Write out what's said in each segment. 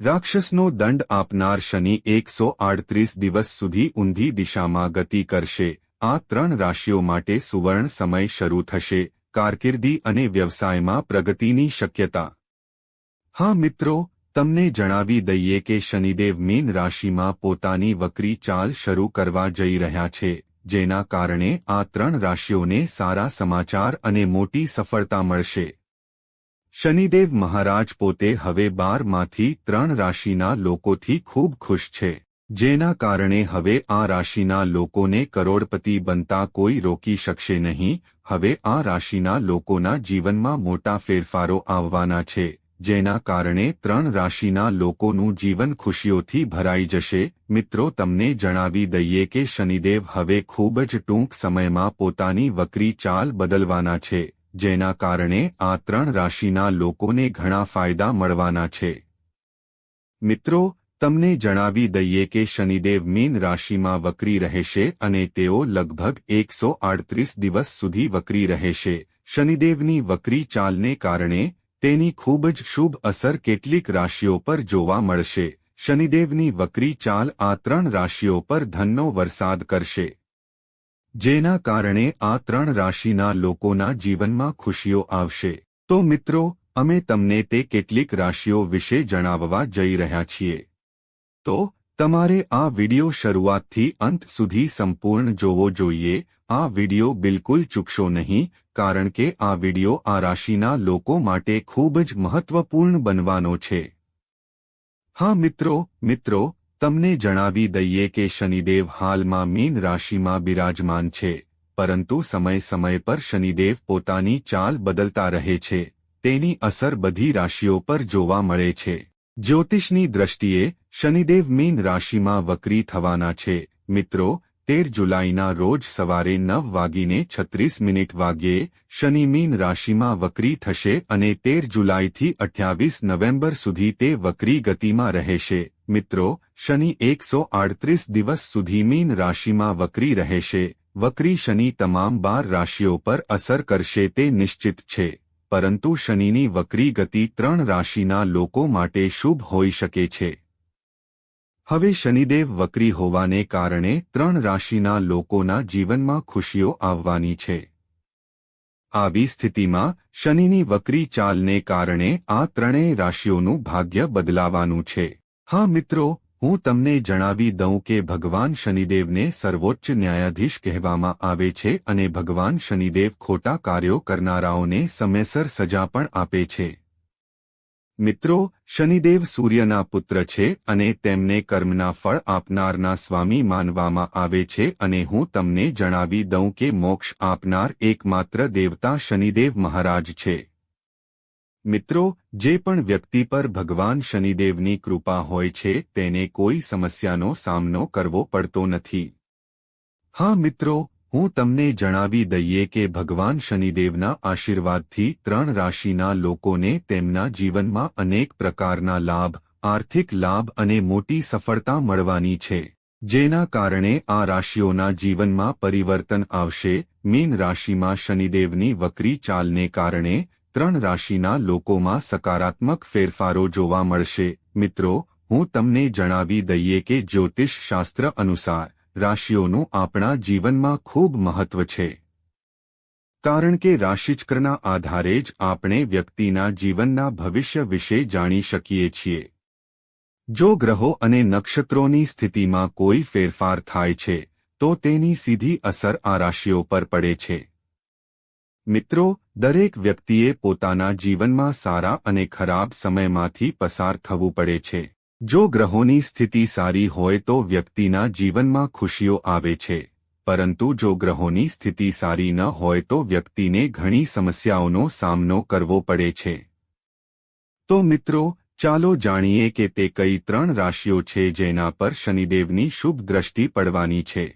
રાક્ષસનો દંડ આપનાર શનિ એકસો આડત્રીસ દિવસ સુધી ઊંધી દિશામાં ગતિ કરશે. આ ત્રણ રાશિઓ માટે સુવર્ણ સમય શરૂ થશે, કારકિર્દી અને વ્યવસાયમાં પ્રગતિની શક્યતા. હા મિત્રો, તમને જણાવી દઈએ કે શનિદેવ મીન રાશિમાં પોતાની વક્રી ચાલ શરૂ કરવા જઈ રહ્યા છે, જેના કારણે આ ત્રણ રાશિઓને સારા સમાચાર અને મોટી સફળતા મળશે. શનિદેવ મહારાજ પોતે હવે બારમાંથી ત્રણ રાશિના લોકોથી ખૂબ ખુશ છે, જેના કારણે હવે આ રાશિના લોકોને કરોડપતિ બનતા કોઈ રોકી શકશે નહીં, હવે આ રાશિના લોકોના જીવનમાં મોટા ફેરફારો આવવાના છે, જેના કારણે ત્રણ રાશિના લોકોનું જીવન ખુશીઓથી ભરાઈ જશે. મિત્રો, તમને જણાવી દઈએ કે શનિદેવ હવે ખૂબ જ ટૂંક સમયમાં પોતાની વક્રી ચાલ બદલવાના છે. જેના કારણે આ ત્રણ રાશિના લોકોને ઘણા ફાયદા મળવાના છે. મિત્રો, તમને જણાવી દઈએ કે શનિદેવ મીન રાશિમાં વક્રી રહેશે અને તેઓ લગભગ એકસો આડત્રીસ દિવસ સુધી વક્રી રહેશે. શનિદેવની વક્રી ચાલને કારણે તેની ખૂબ જ શુભ અસર કેટલીક રાશિઓ પર જોવા મળશે. શનિદેવની વક્રી ચાલ આ ત્રણ રાશિઓ પર ધનનો વરસાદ કરશે. જેના કારણે આ ત્રણ રાશિના લોકોના જીવનમાં ખુશીઓ આવશે. તો મિત્રો, અમે તમને તે કેટલીક રાશિઓ વિશે જણાવવા જઈ રહ્યા છીએ. તો, તમારે આ વિડિયો શરૂઆતથી અંત સુધી સંપૂર્ણ જોવો જોઈએ. આ વિડિયો બિલકુલ ચૂકશો નહીં, કારણ કે આ વિડિયો આ રાશિના લોકો માટે ખૂબ જ મહત્વપૂર્ણ બનવાનો છે. હા મિત્રો મિત્રો તમને જણાવી દઈએ કે શનિદેવ હાલમાં મીન રાશિમાં બિરાજમાન છે, પરંતુ સમય સમય પર શનિદેવ પોતાની ચાલ બદલતા રહે છે, તેની અસર બધી રાશિઓ પર જોવા મળે છે. જ્યોતિષની દ્રષ્ટિએ, શનિદેવ મીન રાશિમાં વક્રી થવાના છે, મિત્રો તેર જુલાઈના રોજ સવારે નવ વાગીને છત્રીસ મિનિટ વાગ્યે શનિ મીન રાશિમાં વક્રી થશે અને તેર જુલાઈથી અઠ્યાવીસ નવેમ્બર સુધી તે વક્રી ગતિમાં રહેશે. મિત્રો, શનિ એકસો આડત્રીસ દિવસ સુધી મીન રાશિમાં વક્રી રહેશે. વક્રી શનિ તમામ બાર રાશિઓ પર અસર કરશે તે નિશ્ચિત છે. પરંતુ શનિની વક્રી ગતિ ત્રણ રાશિના લોકો માટે શુભ હોઈ શકે છે. હવે શનિદેવ વક્રી હોવાને કારણે ત્રણ રાશિના લોકોના જીવનમાં ખુશીઓ આવવાની છે. આવી સ્થિતિમાં શનિની વક્રી ચાલને કારણે આ ત્રણેય રાશિઓનું ભાગ્ય બદલાવાનું છે. હા મિત્રો, હું તમને જણાવી દઉં કે ભગવાન શનિદેવને સર્વોચ્ચ ન્યાયાધીશ કહેવામાં આવે છે અને ભગવાન શનિદેવ ખોટા કાર્યો કરનારાઓને સમયસર સજા પણ આપે છે. મિત્રો, શનિદેવ સૂર્યના પુત્ર છે અને તેમને કર્મના ફળ આપનારના સ્વામી માનવામાં આવે છે અને હું તમને જણાવી દઉં કે મોક્ષ આપનાર એકમાત્ર દેવતા શનિદેવ મહારાજ છે. મિત્રો, જે પણ વ્યક્તિ પર ભગવાન શનિદેવની કૃપા હોય છે, તેને કોઈ સમસ્યાનો સામનો કરવો પડતો નથી. હા મિત્રો હું તમને જણાવી દઈએ કે ભગવાન શનિદેવના આશીર્વાદથી ત્રણ રાશિના લોકોને તેમના જીવનમાં અનેક પ્રકારના લાભ, આર્થિક લાભ અને મોટી સફળતા મળવાની છે. જેના કારણે આ રાશિઓના જીવનમાં પરિવર્તન આવશે. મીન રાશિમાં શનિદેવની વક્રી ચાલને કારણે ત્રણ રાશિના લોકોમાં સકારાત્મક ફેરફારો જોવા મળશે. મિત્રો, હું તમને જણાવી દઈએ કે જ્યોતિષ શાસ્ત્ર અનુસાર રાશિઓનું આપણા જીવનમાં ખૂબ મહત્વ છે. કારણ કે રાશિચક્રના આધારે જ આપણે વ્યક્તિના જીવનના ભવિષ્ય વિશે જાણી શકીએ છીએ. જો ગ્રહો અને નક્ષત્રોની સ્થિતિમાં કોઈ ફેરફાર થાય છે, તો તેની સીધી અસર આ રાશિઓ પર પડે છે. મિત્રો, દરેક વ્યક્તિએ પોતાના જીવનમાં સારા અને ખરાબ સમયમાંથી પસાર થવું પડે છે. જો ગ્રહોની સ્થિતિ સારી હોય તો વ્યક્તિના જીવનમાં ખુશીઓ આવે છે. પરંતુ જો ગ્રહોની સ્થિતિ સારી ન હોય તો વ્યક્તિને ઘણી સમસ્યાઓનો સામનો કરવો પડે છે. તો મિત્રો, ચાલો જાણીએ કે તે કઈ ત્રણ રાશિઓ છે જેના પર શનિદેવની શુભ દ્રષ્ટિ પડવાની છે.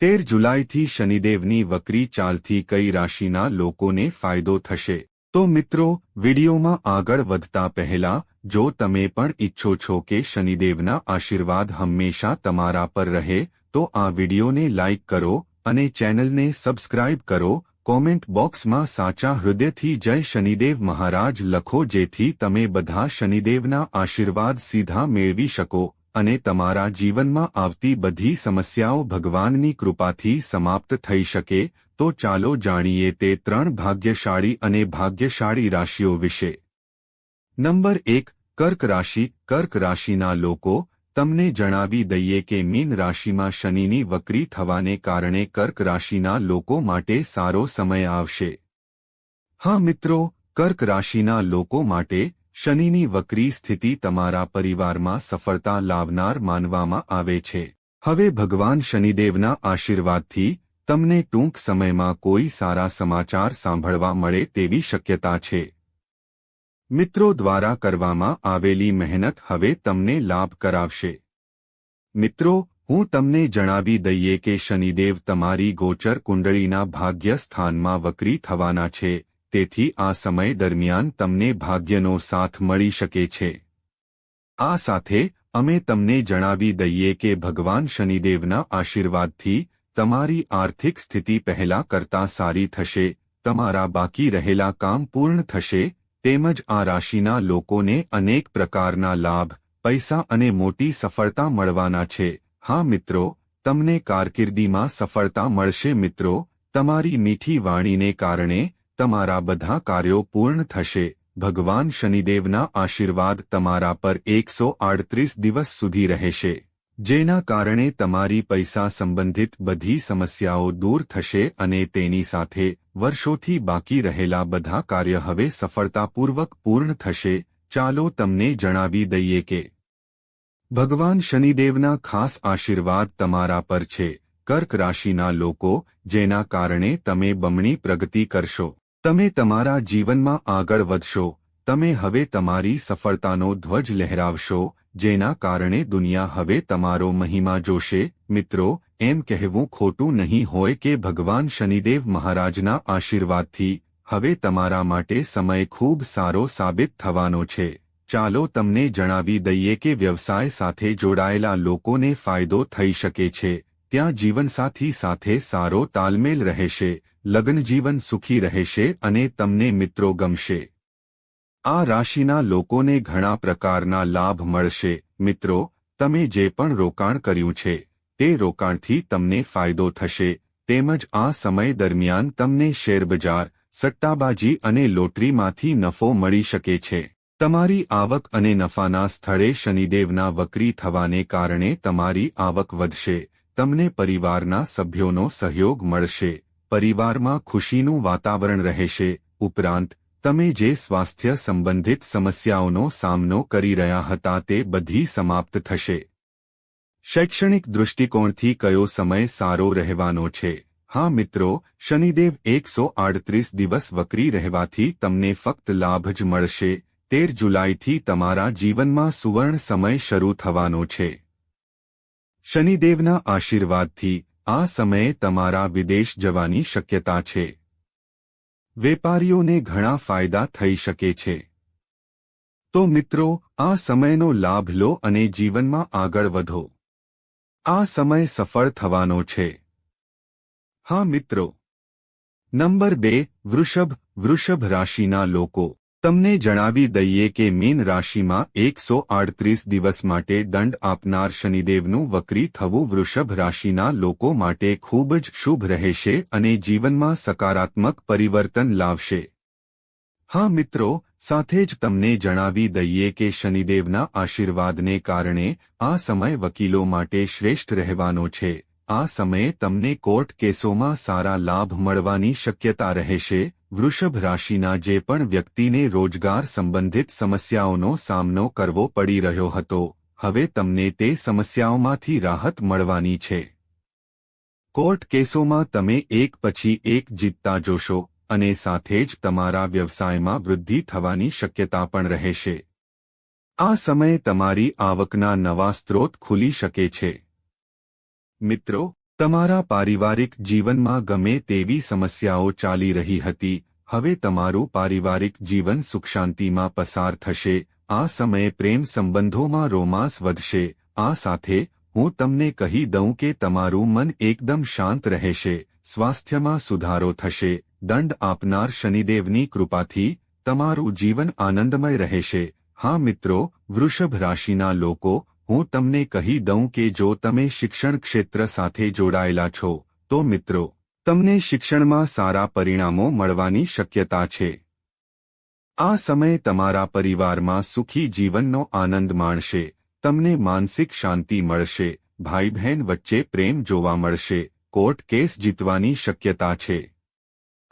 તેર જુલાઈથી શનિદેવની વક્રી ચાલથી કઈ રાશિના લોકોને ફાયદો થશે? તો મિત્રો, વિડીયોમાં આગળ વધતા પહેલા જો તમે પણ ઈચ્છો છો કે શનિદેવના આશીર્વાદ હંમેશા તમારા પર રહે, તો આ વિડીયોને લાઇક કરો અને ચેનલને સબસ્ક્રાઇબ કરો. કોમેન્ટ બોક્સમાં સાચા હૃદયથી જય શનિદેવ મહારાજ લખો જેથી તમે બધા શનિદેવના આશીર્વાદ સીધા મેળવી શકો અને તમારા જીવનમાં આવતી બધી સમસ્યાઓ ભગવાનની કૃપાથી સમાપ્ત થઈ શકે. તો ચાલો જાણીએ તે ત્રણ ભાગ્યશાળી અને ભાગ્યશાળી રાશિઓ વિશે. નંબર એક કર્ક રાશિ, કર્ક રાશિના લોકો, તમને જણાવી દઈએ કે મીન રાશિમાં શનિની વક્રી થવાને કારણે કર્ક રાશિના લોકો માટે સારો સમય આવશે. હા મિત્રો, કર્ક રાશિના લોકો માટે શનિની વક્રી સ્થિતિ તમારા પરિવારમાં સફળતા લાવનાર માનવામાં આવે છે. હવે ભગવાન શનિદેવના આશીર્વાદથી તમને ટૂંક સમયમાં કોઈ સારા સમાચાર સાંભળવા મળે તેવી શક્યતા છે. મિત્રો દ્વારા કરવામાં આવેલી મહેનત હવે તમને લાભ કરાવશે. મિત્રો, હું તમને જણાવી દઈએ કે શનિદેવ તમારી ગોચર કુંડળીના ભાગ્ય સ્થાનમાં વક્રી થવાના છે, તેથી આ સમય દરમિયાન તમને ભાગ્યનો સાથ મળી શકે છે. આ સાથે, અમે તમને જણાવી દઈએ કે ભગવાન શનિદેવના આશીર્વાદથી, તમારી આર્થિક સ્થિતિ પહેલા કરતાં સારી થશે, તમારા બાકી રહેલા કામ પૂર્ણ થશે તેમજ આ રાશિના લોકોને અનેક પ્રકારના લાભ, પૈસા અને મોટી સફળતા મળવાના છે. હા મિત્રો, તમને કારકિર્દીમાં સફળતા મળશે મિત્રો. તમારી મીઠી વાણીને કારણે તમારા બધા કાર્યો પૂર્ણ થશે. ભગવાન શનિદેવના આશીર્વાદ તમારા પર એકસો દિવસ સુધી રહેશે. જેના કારણે તમારી પૈસા સંબંધિત બધી સમસ્યાઓ દૂર થશે અને તેની સાથે વર્ષોથી બાકી રહેલા બધા કાર્ય હવે સફળતાપૂર્વક પૂર્ણ થશે. ચાલો તમને જણાવી દઈએ કે ભગવાન શનિદેવના ખાસ આશીર્વાદ તમારા પર છે. કર્ક રાશિના લોકો, જેના કારણે તમે બમણી પ્રગતિ કરશો. તમે તમારા જીવનમાં આગળ વધશો. તમે હવે તમારી સફળતાનો ધ્વજ લહેરાવશો, જેના કારણે દુનિયા હવે તમારો મહિમા જોશે. મિત્રો, એમ કહેવું ખોટું નહીં હોય કે ભગવાન શનિદેવ મહારાજના આશીર્વાદથી, હવે તમારા માટે સમય ખૂબ સારો સાબિત થવાનો છે. ચાલો તમને જણાવી દઈએ કે વ્યવસાય સાથે જોડાયેલા લોકોને ફાયદો થઈ શકે છે. ત્યાં જીવનસાથી સાથે સારો તાલમેલ રહેશે, લગ્નજીવન સુખી રહેશે અને તમને મિત્રો ગમશે. આ રાશિના લોકોને ઘણા પ્રકારના લાભ મળશે. મિત્રો, તમે જે પણ રોકાણ કર્યું છે, તે રોકાણથી તમને ફાયદો થશે. તેમજ આ સમય દરમિયાન તમને શેરબજાર, સટ્ટાબાજી અને લોટરીમાંથી નફો મળી શકે છે. તમારી આવક અને નફાના સ્થળે શનિદેવના વક્રી થવાને કારણે તમારી આવક વધશે. તમને પરિવારના સભ્યોનો સહયોગ મળશે. પરિવારમાં ખુશીનું વાતાવરણ રહેશે. ઉપરાંત તમે જે સ્વાસ્થ્ય સંબંધિત સમસ્યાઓનો સામનો કરી રહ્યા હતા તે બધી સમાપ્ત થશે. શૈક્ષણિક દૃષ્ટિકોણથી કયો સમય સારો રહેવાનો છે? હા મિત્રો, શનિદેવ એકસો આડત્રીસ દિવસ વકરી રહેવાથી તમને ફક્ત લાભ જ મળશે. તેર જુલાઈથી તમારા જીવનમાં સુવર્ણ સમય શરૂ થવાનો છે. શનિદેવના આશીર્વાદથી આ સમયે તમારા વિદેશ જવાની શક્યતા છે. વેપારીઓને ઘણા ફાયદા થઈ શકે છે. તો મિત્રો, આ સમયનો લાભ લો અને જીવનમાં આગળ વધો. આ સમય સફળ થવાનો છે. હા મિત્રો. નંબર બે, વૃષભ વૃષભ રાશિના લોકો. તમને જણાવી દઈએ કે મીન રાશિમાં એકસો આડત્રીસ દિવસ માટે દંડ આપનાર શનિદેવનું વક્રી થવું વૃષભ રાશિના લોકો માટે ખૂબ જ શુભ રહેશે અને જીવનમાં સકારાત્મક પરિવર્તન લાવશે. હા મિત્રો, સાથે જ તમને જણાવી દઈએ કે શનિદેવના આશીર્વાદને કારણે આ સમય વકીલો માટે શ્રેષ્ઠ રહેવાનો છે. આ સમયે તમને કોર્ટ કેસોમાં સારા લાભ મળવાની શક્યતા રહેશે વૃષભ રાશિના જે પણ વ્યક્તિને રોજગાર સંબંધિત સમસ્યાઓનો સામનો કરવો પડી રહ્યો હતો, હવે તમને તે સમસ્યાઓમાંથી રાહત મળવાની છે. કોર્ટ કેસોમાં તમે એક પછી એક જીતતા જોશો, અને સાથે જ તમારા વ્યવસાયમાં વૃદ્ધિ થવાની શક્યતા પણ રહેશે. આ સમયે તમારી આવકના નવા સ્ત્રોત ખુલી શકે છે. મિત્રો તમારા પારિવારિક જીવનમાં ગમે તેવી સમસ્યાઓ ચાલી રહી હતી, હવે તમારું પારિવારિક જીવન સુખશાંતિમાં પસાર થશે, આ સમયે પ્રેમ સંબંધોમાં રોમાંસ વધશે, આ સાથે હું તમને કહી દઉં કે તમારું મન એકદમ શાંત રહેશે, સ્વાસ્થ્યમાં સુધારો થશે, દંડ આપનાર શનિદેવની કૃપાથી તમારું જીવન આનંદમય રહેશે, હા મિત્રો, વૃષભ રાશિના લોકો હું તમને કહી દઉં કે જો તમે શિક્ષણ ક્ષેત્ર સાથે જોડાયેલા છો, તો મિત્રો, તમને શિક્ષણમાં સારા પરિણામો મળવાની શક્યતા છે. આ સમય તમારા પરિવારમાં સુખી જીવનનો આનંદ માણશે, તમને માનસિક શાંતિ મળશે ભાઈ બહેન વચ્ચે પ્રેમ જોવા મળશે, કોર્ટ કેસ જીતવાની શક્યતા છે.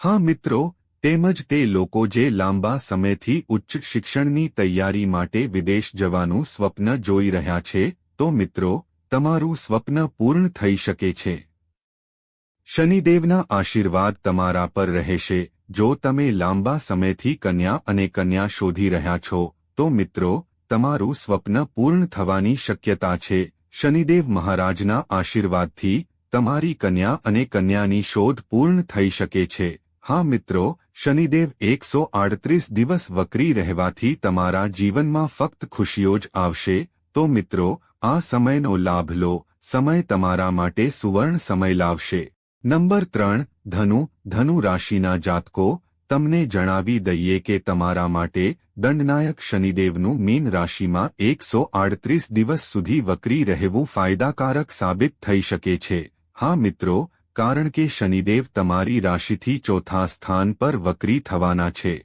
હા મિત્રો તેમજ તે લોકો જે લાંબા સમયથી ઉચ્ચ શિક્ષણની તૈયારી માટે વિદેશ જવાનું સ્વપ્ન જોઈ રહ્યા છે, તો મિત્રો, તમારું સ્વપ્ન પૂર્ણ થઈ શકે છે. શનિદેવના આશીર્વાદ તમારા પર રહેશે. જો તમે લાંબા સમયથી કન્યા અને કન્યા શોધી રહ્યા છો, તો મિત્રો, તમારું સ્વપ્ન પૂર્ણ થવાની શક્યતા છે. શનિદેવ મહારાજના આશીર્વાદથી તમારી કન્યા અને કન્યાની શોધ પૂર્ણ થઈ શકે છે. હા મિત્રો, શનિદેવ એકસો આડત્રીસ દિવસ વકરી રહેવાથી તમારા જીવનમાં ફક્ત ખુશીઓ જ આવશે. તો મિત્રો, આ સમયનો લાભ લો. સમય તમારા માટે સુવર્ણ સમય લાવશે. નંબર ત્રણ, ધનુ. ધનુ રાશિના જાતકો, તમને જણાવી દઈએ કે તમારા માટે દંડનાયક શનિદેવનું મીન રાશિમાં એકસો આડત્રીસ દિવસ સુધી વકરી રહેવું ફાયદાકારક સાબિત થઈ શકે છે. હા મિત્રો કારણ કે શનિદેવ તમારી રાશિથી ચોથા સ્થાન પર વક્રી થવાના છે.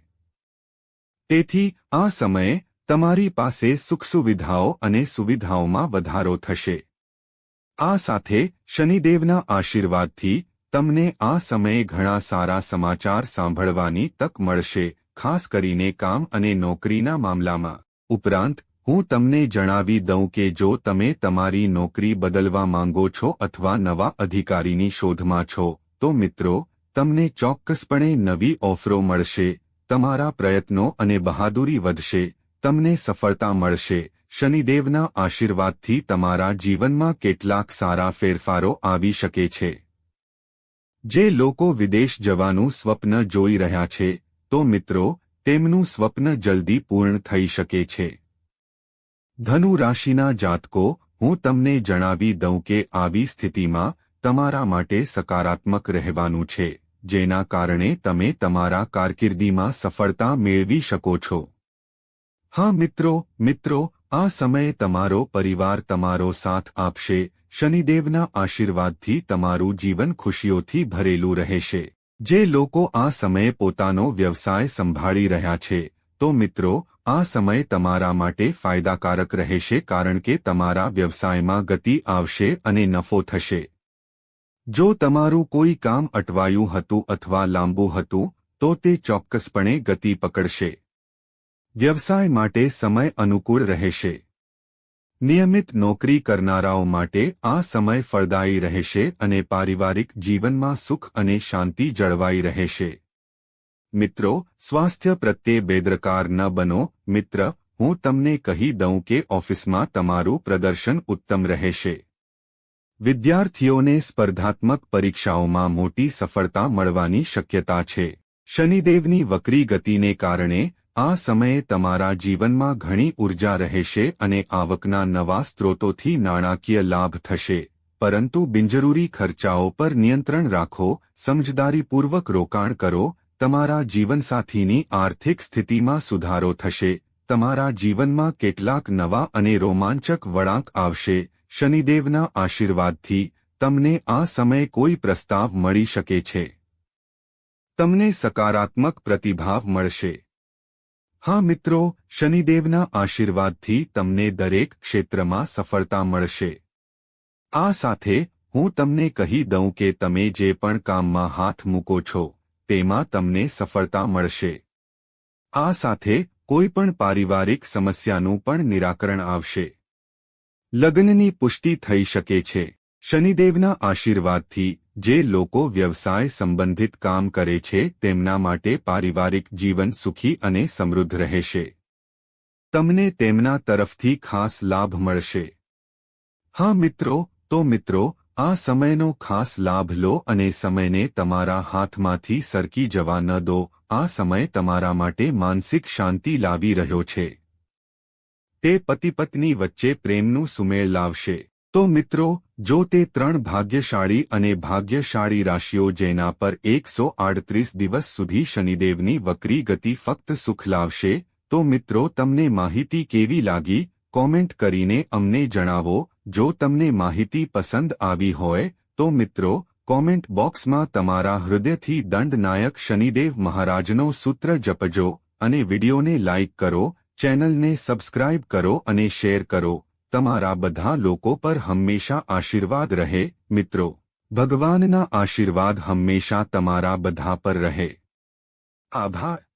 તેથી, આ સમયે, તમારી પાસે સુખ સુવિધાઓ અને સુવિધાઓમાં વધારો થશે. આ સાથે, શનિદેવના આશીર્વાદથી, તમને આ સમયે ઘણા સારા સમાચાર સાંભળવાની તક મળશે, ખાસ કરીને કામ અને નોકરીના મામલામાં. ઉપરાંત હું તમને જણાવી દઉં કે જો તમે તમારી નોકરી બદલવા માંગો છો અથવા નવા અધિકારીની શોધમાં છો, તો મિત્રો, તમને ચોક્કસપણે નવી ઓફરો મળશે, તમારા પ્રયત્નો અને બહાદુરી વધશે, તમને સફળતા મળશે. શનિદેવના આશીર્વાદથી તમારા જીવનમાં કેટલાક સારા ફેરફારો આવી શકે છે. જે લોકો વિદેશ જવાનું સ્વપ્ન જોઈ રહ્યા છે, તો મિત્રો, તેમનું સ્વપ્ન જલ્દી પૂર્ણ થઈ શકે છે. ધનુ રાશિના જાતકો, હું તમને જણાવી દઉં કે આવી સ્થિતિમાં તમારા માટે સકારાત્મક રહેવાનું છે, જેના કારણે તમે તમારા કારકિર્દીમાં સફળતા મેળવી શકો છો. હા મિત્રો મિત્રો, આ સમયે તમારો પરિવાર તમારો સાથ આપશે, શનિદેવના આશીર્વાદથી તમારું જીવન ખુશીઓથી ભરેલું રહેશે. જે લોકો આ સમયે પોતાનો વ્યવસાય સંભાળી રહ્યા છે તો મિત્રો, આ સમય તમારા માટે ફાયદાકારક રહેશે કારણ કે તમારા વ્યવસાયમાં ગતિ આવશે અને નફો થશે. જો તમારું કોઈ કામ અટવાયું હતું અથવા લાંબુ હતું, તો તે ચોક્કસપણે ગતિ પકડશે. વ્યવસાય માટે સમય અનુકૂળ રહેશે. નિયમિત નોકરી કરનારાઓ માટે આ સમય ફળદાયી રહેશે અને પારિવારિક જીવનમાં સુખ અને શાંતિ જળવાઈ રહેશે. મિત્રો, સ્વાસ્થ્ય પ્રત્યે બેદરકાર ન બનો. મિત્ર, હું તમને કહી દઉં કે ઓફિસમાં તમારું પ્રદર્શન ઉત્તમ રહેશે. વિદ્યાર્થીઓને સ્પર્ધાત્મક પરીક્ષાઓમાં મોટી સફળતા મળવાની શક્યતા છે. શનિદેવની વક્રી ગતિને કારણે આ સમયે તમારા જીવનમાં ઘણી ઊર્જા રહેશે અને આવકના નવા સ્ત્રોતોથી નાણાકીય લાભ થશે. પરંતુ બિનજરૂરી ખર્ચાઓ પર નિયંત્રણ રાખો. સમજદારીપૂર્વક રોકાણ કરો. તમારા જીવનસાથીની આર્થિક સ્થિતિમાં સુધારો થશે, તમારા જીવનમાં કેટલાક નવા અને રોમાંચક વળાંક આવશે, શનિદેવના આશીર્વાદથી તમને આ સમયે કોઈ પ્રસ્તાવ મળી શકે છે. તમને સકારાત્મક પ્રતિભાવ મળશે. હા મિત્રો, શનિદેવના આશીર્વાદથી તમને દરેક ક્ષેત્રમાં સફળતા મળશે. આ સાથે હું તમને કહી દઉં કે તમે જે પણ કામમાં હાથ મૂકો છો તેમાં તમને સફળતા મળશે. આ સાથે કોઈ પણ પારિવારિક સમસ્યાનું પણ નિરાકરણ આવશે. લગ્નની પુષ્ટિ થઈ શકે છે. શનિદેવના આશીર્વાદથી જે લોકો વ્યવસાય સંબંધિત કામ કરે છે તેમના માટે પારિવારિક જીવન સુખી અને સમૃદ્ધ રહેશે. તમને તેમના તરફથી ખાસ લાભ મળશે. હા મિત્રો, તો મિત્રો આ સમયનો ખાસ લાભ લો અને સમયને તમારા હાથમાંથી સરકી જવા ન દો. આ સમય તમારા માટે માનસિક શાંતિ લાવી રહ્યો છે. તે પતિ પત્ની વચ્ચે પ્રેમનું સુમેળ લાવશે. તો મિત્રો, જો તે ત્રણ ભાગ્યશાળી અને ભાગ્યશાળી રાશિઓ જેના પર એકસો આડત્રીસ દિવસ સુધી શનિદેવની વક્રી ગતિ ફક્ત સુખ લાવશે, તો મિત્રો, તમને માહિતી કેવી લાગી? કોમેન્ટ કરીને અમને જણાવો, જો તમને માહિતી પસંદ આવી હોય, તો મિત્રો, કોમેન્ટ બોક્સમાં તમારા હૃદયથી દંડનાયક શનિદેવ મહારાજનો સૂત્ર જપજો અને વિડિયોને લાઇક કરો, ચેનલને સબસ્ક્રાઇબ કરો અને શેર કરો. તમારા બધા લોકો પર હંમેશા આશીર્વાદ રહે. મિત્રો, ભગવાનના આશીર્વાદ હંમેશા તમારા બધા પર રહે. આભાર.